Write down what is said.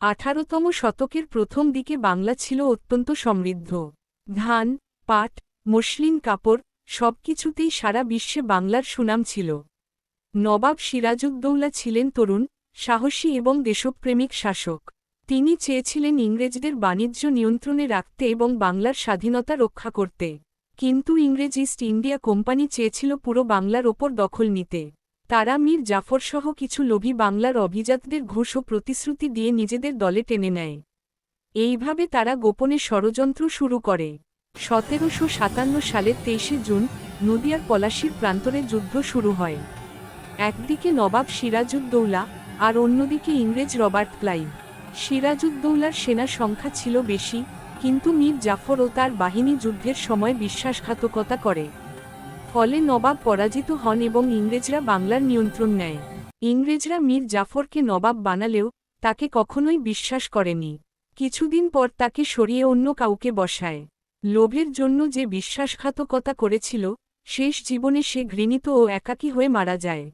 আঠারোতম শতকের প্রথম দিকে বাংলা ছিল অত্যন্ত সমৃদ্ধ। ধান পাট, মসলিন কাপড়, সবকিছুতেই সারা বিশ্বে বাংলার সুনাম ছিল। নবাব সিরাজউদ্দৌলা ছিলেন তরুণ, সাহসী এবং দেশপ্রেমিক শাসক। তিনি চেয়েছিলেন ইংরেজদের বাণিজ্য নিয়ন্ত্রণে রাখতে এবং বাংলার স্বাধীনতা রক্ষা করতে। কিন্তু ইংরেজ ইস্ট ইন্ডিয়া কোম্পানি চেয়েছিল পুরো বাংলার ওপর দখল নিতে। তারা মীর জাফরসহ কিছু লোভী বাংলার অভিজাতদের ঘুষ ও প্রতিশ্রুতি দিয়ে নিজেদের দলে টেনে নেয়। এইভাবে তারা গোপনে ষড়যন্ত্র শুরু করে। সতেরোশো সাতান্ন সালের তেইশে জুন নদিয়ার পলাশির প্রান্তরে যুদ্ধ শুরু হয়। একদিকে নবাব সিরাজউদ্দৌলা আর অন্যদিকে ইংরেজ রবার্ট ক্লাইভ। সিরাজউদ্দৌলার সেনা সংখ্যা ছিল বেশি, কিন্তু মীর জাফর ও তার বাহিনী যুদ্ধের সময় বিশ্বাসঘাতকতা করে। ফলে নবাব পরাজিত হন এবং ইংরেজরা বাংলার নিয়ন্ত্রণ নেয়। ইংরেজরা মীর জাফরকে নবাব বানালেও তাকে কখনোই বিশ্বাস করেনি। কিছুদিন পর তাকে সরিয়ে অন্য কাউকে বসায়। লোভের জন্য যে বিশ্বাসঘাতকতা করেছিল, শেষ জীবনে সে ঘৃণিত ও একাকী হয়ে মারা যায়।